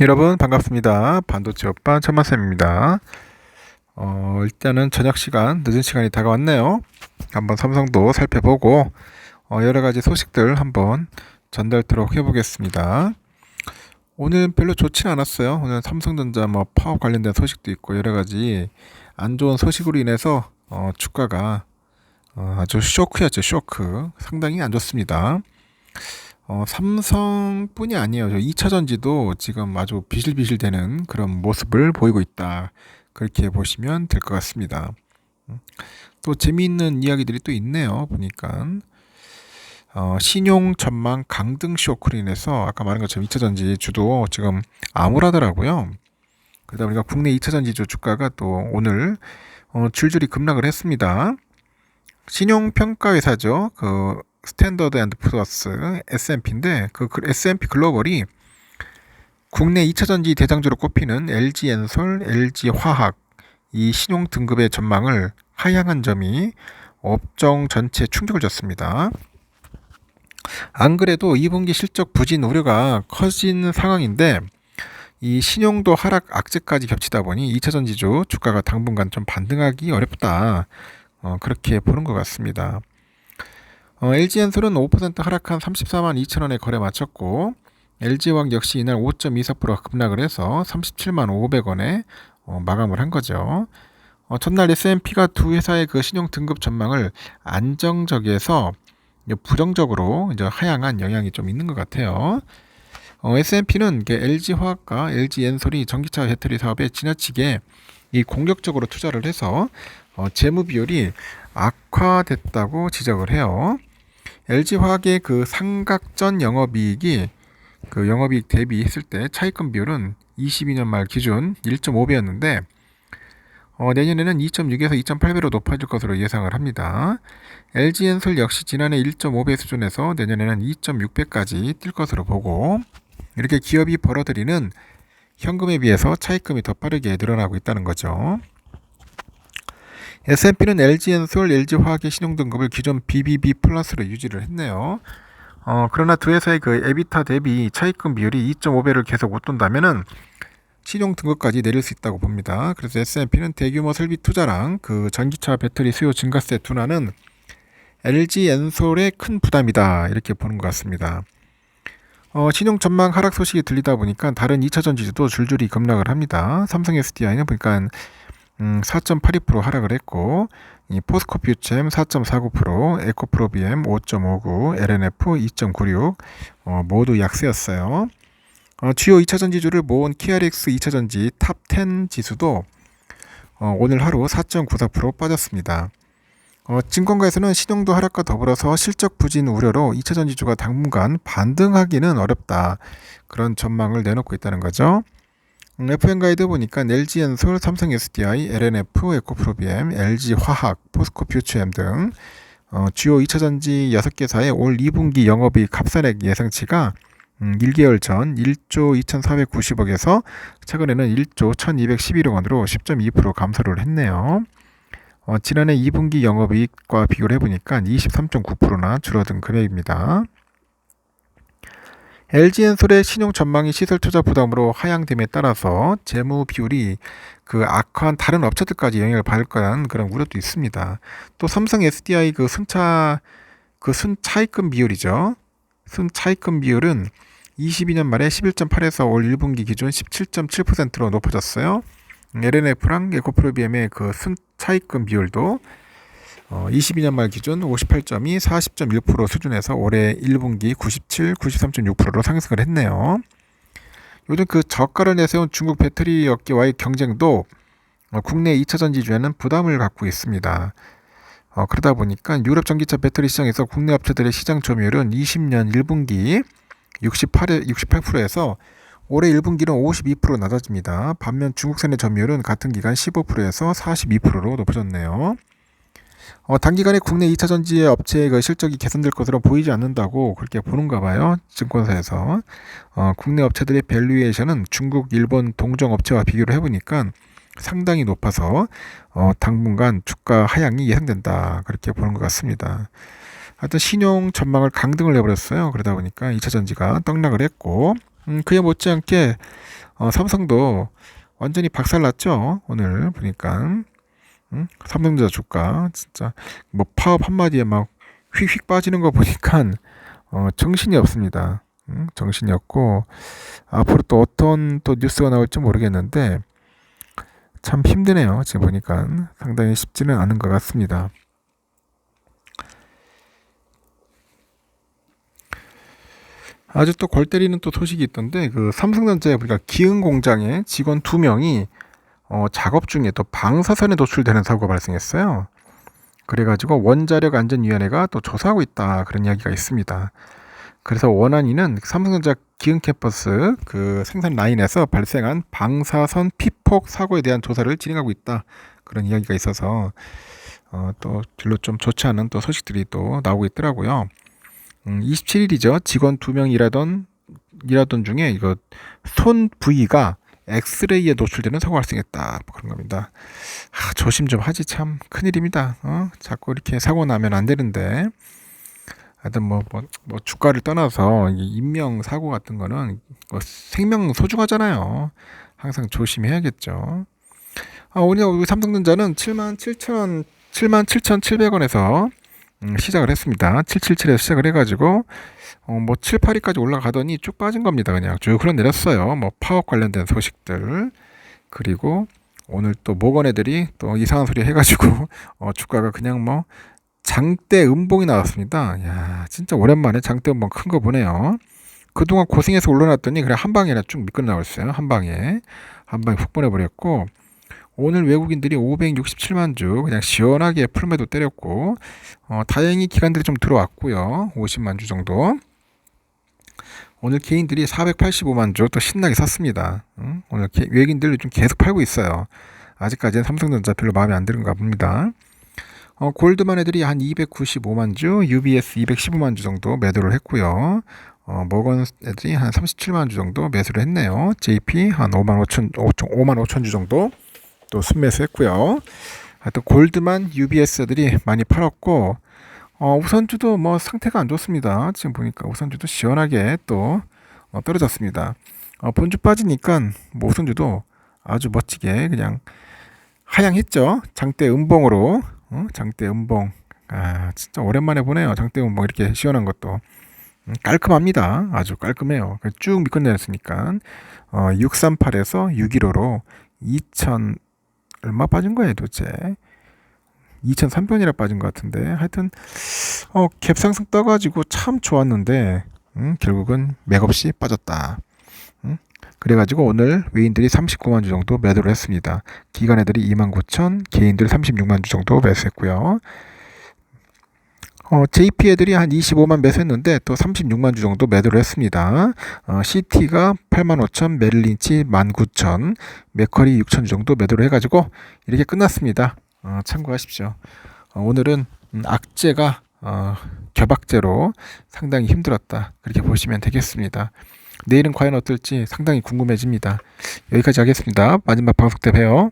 여러분 반갑습니다. 반도체 오빠 천만쌤입니다. 어, 일단은 저녁 시간, 늦은 시간이 다가왔네요. 한번 삼성도 살펴보고 어, 여러 가지 소식들 한번 전달토록 해보겠습니다. 오늘 별로 좋지 않았어요. 오늘 삼성전자 뭐 파업 관련된 소식도 있고 여러 가지 안 좋은 소식으로 인해서 어, 주가가 어, 아주 쇼크였죠, 쇼크. 상당히 안 좋습니다. 어, 삼성뿐이 아니에요. 저 2차 전지도 지금 아주 비실비실 되는 그런 모습을 보이고 있다. 그렇게 보시면 될 것 같습니다. 음, 또 재미있는 이야기들이 또 있네요. 보니까 어, 신용 전망 강등 쇼크로 인해서 아까 말한 것처럼 2차 전지 주도 지금 암울하더라고요. 그러다 보니까 국내 2차 전지 주 주가가 또 오늘 어, 줄줄이 급락을 했습니다. 신용평가회사죠. 그 스탠더드 앤드 플러스 S&P인데 그 S&P 글로벌이 국내 2차 전지 대장주로 꼽히는 LG엔솔, LG화학 이 신용 등급의 전망을 하향한 점이 업종 전체 충격을 줬습니다. 안 그래도 2분기 실적 부진 우려가 커진 상황인데 이 신용도 하락 악재까지 겹치다 보니 2차 전지주 주가가 당분간 좀 반등하기 어렵다. 어, 그렇게 보는 것 같습니다. 어, LG엔솔은 5% 하락한 34만 2천 원에 거래 마쳤고 LG화학 역시 이날 5.24% 급락을 해서 37만 500원에 어, 마감을 한 거죠. 어, 첫날 S&P가 두 회사의 그 신용 등급 전망을 안정적에서 부정적으로 이제 하향한 영향이 좀 있는 것 같아요. 어, S&P는 LG화학과 LG엔솔이 전기차 배터리 사업에 지나치게 이 공격적으로 투자를 해서 어, 재무 비율이 악화됐다고 지적을 해요. LG화학의 그 삼각전 영업이익이 그 영업이익 대비했을 때 차익금 비율은 22년 말 기준 1.5배였는데 어, 내년에는 2.6에서 2.8배로 높아질 것으로 예상을 합니다. LG엔솔 역시 지난해 1.5배 수준에서 내년에는 2.6배까지 뛸 것으로 보고 이렇게 기업이 벌어들이는 현금에 비해서 차익금이 더 빠르게 늘어나고 있다는 거죠. S&P는 LG엔솔, LG화학의 신용등급을 기존 BBB 플러스로 유지를 했네요. 어, 그러나 두 회사의 그 에비타 대비 차익금 비율이 2.5배를 계속 웃돈다면은 신용 등급까지 내릴 수 있다고 봅니다. 그래서 S&P는 대규모 설비 투자랑 그 전기차 배터리 수요 증가세 둔화는 LG 엔솔의 큰 부담이다 이렇게 보는 것 같습니다. 어, 신용 전망 하락 소식이 들리다 보니까 다른 2차 전지주도 줄줄이 급락을 합니다. 삼성 SDI는 보니까 음, 4.82% 하락을 했고 이 포스코 퓨챔 4.49%, 에코프로 비엠 5.59, LNF 2.96 어, 모두 약세였어요. 어, 주요 2차 전지주를 모은 KRX 2차 전지 탑 10 지수도 어, 오늘 하루 4.94% 빠졌습니다. 어, 증권가에서는 신용도 하락과 더불어서 실적 부진 우려로 2차 전지주가 당분간 반등하기는 어렵다. 그런 전망을 내놓고 있다는 거죠. FM 가이드 보니까 LG엔솔, 삼성 SDI, LNF, 에코프로비엠, LG화학, 포스코 퓨처엠 등 어, 주요 2차 전지 6개사의 올 2분기 영업이익 합산액 예상치가 음, 1개월 전 1조 2,490억에서 최근에는 1조 1,211억 원으로 10.2% 감소를 했네요. 어, 지난해 2분기 영업이익과 비교를 해보니까 23.9%나 줄어든 금액입니다. LG엔솔의 신용 전망이 시설 투자 부담으로 하향됨에 따라서 재무 비율이 그 악화한 다른 업체들까지 영향을 받을 거라는 그런 우려도 있습니다. 또 삼성 SDI 그 순차 그 순차익금 비율이죠. 순차익금 비율은 22년 말에 11.8에서 올 1분기 기준 17.7%로 높아졌어요. LNF랑 에코프로비엠의 그 순차익금 비율도 어, 22년 말 기준 58점이 40.1% 수준에서 올해 1분기 97, 93.6%로 상승을 했네요. 요즘 그 저가를 내세운 중국 배터리 업계와의 경쟁도 어, 국내 2차 전지주에는 부담을 갖고 있습니다. 어, 그러다 보니까 유럽 전기차 배터리 시장에서 국내 업체들의 시장 점유율은 20년 1분기 68에, 68%에서 올해 1분기는 52% 낮아집니다. 반면 중국산의 점유율은 같은 기간 15%에서 42%로 높아졌네요. 어, 단기간에 국내 2차 전지 업체의 그 실적이 개선될 것으로 보이지 않는다고 그렇게 보는가 봐요. 증권사에서. 어, 국내 업체들의 밸류에이션은 중국, 일본 동종 업체와 비교를 해보니까 상당히 높아서 어, 당분간 주가 하향이 예상된다. 그렇게 보는 것 같습니다. 하여튼 신용 전망을 강등을 해버렸어요. 그러다 보니까 2차 전지가 떡락을 했고 음, 그에 못지않게 어, 삼성도 완전히 박살났죠. 오늘 보니까 응? 삼성전자 주가 진짜 뭐 파업 한마디에 막 휙휙 빠지는 거 보니까 어, 정신이 없습니다. 응? 정신이 없고 앞으로 또 어떤 또 뉴스가 나올지 모르겠는데 참 힘드네요. 지금 보니까 상당히 쉽지는 않은 것 같습니다. 아주 또 골 때리는 또 소식이 있던데 그 삼성전자에 우리가 기흥 공장에 직원 두 명이 어, 작업 중에 또 방사선에 노출되는 사고가 발생했어요. 그래가지고 원자력 안전위원회가 또 조사하고 있다 그런 이야기가 있습니다. 그래서 원안위는 삼성전자 기흥 캠퍼스 그 생산 라인에서 발생한 방사선 피폭 사고에 대한 조사를 진행하고 있다 그런 이야기가 있어서 어, 또 별로 좀 좋지 않은 또 소식들이 또 나오고 있더라고요. 음, 27일이죠. 직원 두명 일하던 일하던 중에 이거 손 부위가 엑스레이에 노출되는 사고가 발생했다. 뭐 그런 겁니다. 아, 조심 좀 하지 참 큰일입니다. 어? 자꾸 이렇게 사고 나면 안 되는데. 하여튼 뭐, 뭐, 뭐 주가를 떠나서 이 인명 사고 같은 거는 뭐 생명 소중하잖아요. 항상 조심해야겠죠. 아, 오늘 삼성전자는 7만 7천 7만 7,700원에서 음, 시작을 했습니다. 777에서 시작을 해가지고 어, 뭐 7, 8위까지 올라가더니 쭉 빠진 겁니다. 그냥 쭉 흘러내렸어요. 뭐 파업 관련된 소식들 그리고 오늘 또 모건 애들이 또 이상한 소리 해가지고 어, 주가가 그냥 뭐 장대 음봉이 나왔습니다. 야 진짜 오랜만에 장대 음봉 큰 거 보네요. 그동안 고생해서 올라놨더니 그냥 한 방에 쭉 미끌어 나왔어요. 한 방에 한 방에 훅 보내버렸고 오늘 외국인들이 567만 주 그냥 시원하게 풀매도 때렸고 어, 다행히 기관들이 좀 들어왔고요. 50만 주 정도. 오늘 개인들이 485만 주 또 신나게 샀습니다. 응? 오늘 개, 외국인들이 좀 계속 팔고 있어요. 아직까지는 삼성전자 별로 마음에 안 드는가 봅니다. 어, 골드만 애들이 한 295만 주, UBS 215만 주 정도 매도를 했고요. 어, 머건 애들이 한 37만 주 정도 매수를 했네요. JP 한 5만 5천, 5만 5천 주 정도 또 순매수했고요. 하여튼 골드만 UBS들이 많이 팔았고 어, 우선주도 뭐 상태가 안 좋습니다. 지금 보니까 우선주도 시원하게 또 어, 떨어졌습니다. 어, 본주 빠지니까 뭐 우선주도 아주 멋지게 그냥 하향했죠. 장대 음봉으로 어? 장대 음봉. 아 진짜 오랜만에 보네요. 장대 음봉 이렇게 시원한 것도 음, 깔끔합니다. 아주 깔끔해요. 쭉 미끌내렸으니까 어, 638에서 615로 2000 얼마 빠진 거예요 도대체? 2003편이라 빠진 것 같은데. 하여튼 어, 갭 상승 떠가지고 참 좋았는데 음, 결국은 맥없이 빠졌다. 음? 그래가지고 오늘 외인들이 39만 주 정도 매도를 했습니다. 기관 애들이 2만 9천 개인들 36만 주 정도 매수했고요 어, JP 애들이 한 25만 매수했는데 또 36만 주 정도 매도를 했습니다. 어, CT가 8만 5천, 메릴린치 1만 9천, 메커리 6천 주 정도 매도를 해가지고 이렇게 끝났습니다. 어, 참고하십시오. 어, 오늘은 음, 악재가 어, 겨박제로 상당히 힘들었다. 그렇게 보시면 되겠습니다. 내일은 과연 어떨지 상당히 궁금해집니다. 여기까지 하겠습니다. 마지막 방송 때 봬요.